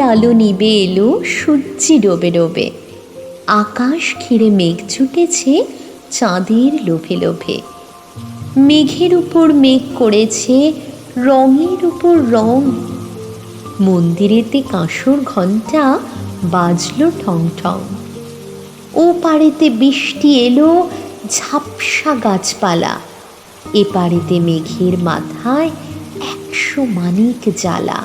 আলো নিবে এলো সূর্যি ডোবে ডোবে। আকাশ ঘিরে মেঘ ছুটেছে চাঁদের লোভে লোভে। মেঘের উপর মেঘ করেছে রঙের উপর রং। মন্দিরেতে কাঁসর ঘণ্টা বাজলো ঠং ঠং। ও পাড়েতে বৃষ্টি এলো ঝাপসা গাছপালা। এ পাড়েতে মেঘের মাথায় একশো মানিক জ্বালা।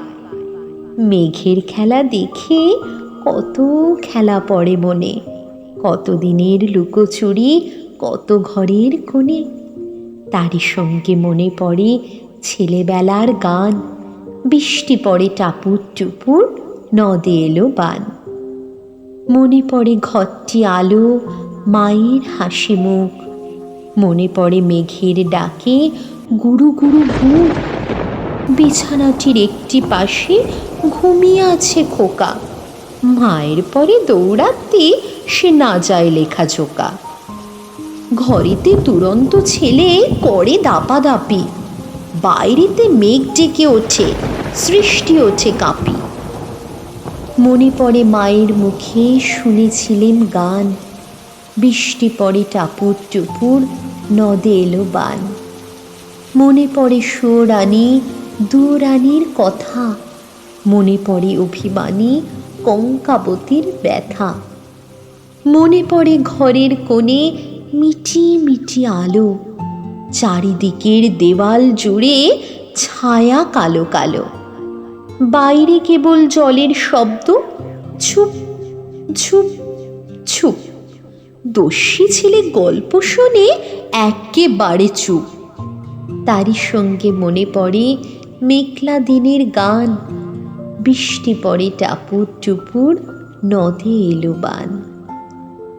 মেঘের খেলা দেখে কত খেলা পড়ে মনে। কত দিনের লুকোচুরি, কত ঘরের কোণে। তারই সঙ্গে মনে পড়ে ছেলেবেলার গান। বৃষ্টি পড়ে টাপুর টুপুর, নদে এলো বান। মনে পড়ে ঘরটি আলো, মায়ের হাসি মুখ। মনে পড়ে মেঘের ডাকে গুরু গুরু বুক বিছানাটির একটি পাশে ঘুমিয়ে আছে খোকা। মায়ের পরে দৌড়াতে সে না যায় লেখা চোকা। ঘরেতে দুরন্ত ছেলে করে দাপাদাপি। বাইরেতে মেঘ ডেকে ওঠে, সৃষ্টি ওঠে কাঁপি। মনে পড়ে মায়ের মুখে শুনেছিলেন গান। বৃষ্টি পড়ে টাপুর টুপুর, নদে এলো বান। মনে পড়ে সুরানি দুরানির কথা। মনে পড়ে অভিমানী কঙ্কাবতীর ব্যথা। মনে পড়ে ঘরের কোণে মিটি মিটি আলো। চারিদিকের দেওয়াল জুড়ে ছায়া কালো কালো। বাইরে কেবল জলের শব্দ, ছুপ ছুপ ছুপ। দস্যি ছেলে গল্প শুনে একেবারে চুপ। তারই সঙ্গে মনে পড়ে মেঘলা দিনের গান। বৃষ্টি পড়ে টাপুর টুপুর, নদে এলো বান।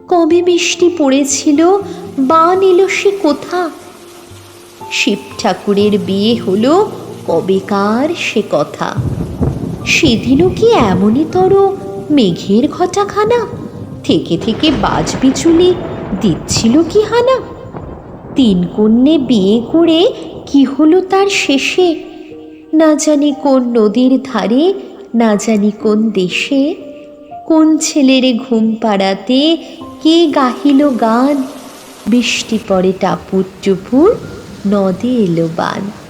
কবে বৃষ্টি পড়েছিল, বান এলো সে কোথা? শিব ঠাকুরের বিয়ে হলো, কবেকার সে কথা? সেদিনও কি এমনই তর মেঘের ঘটাখানা? থেকে থেকে বাজ বিচুলি দিচ্ছিল কি হানা? তিন কন্যে বিয়ে করে কি হলো তার শেষে? না জানি কোন নদীর ধারে, না জানি কোন দেশে। কোন ছেলেরে ঘুম পাড়াতে কে গাহিল গান? বৃষ্টি পড়ে টাপুর টুপুর নদে এলো বান।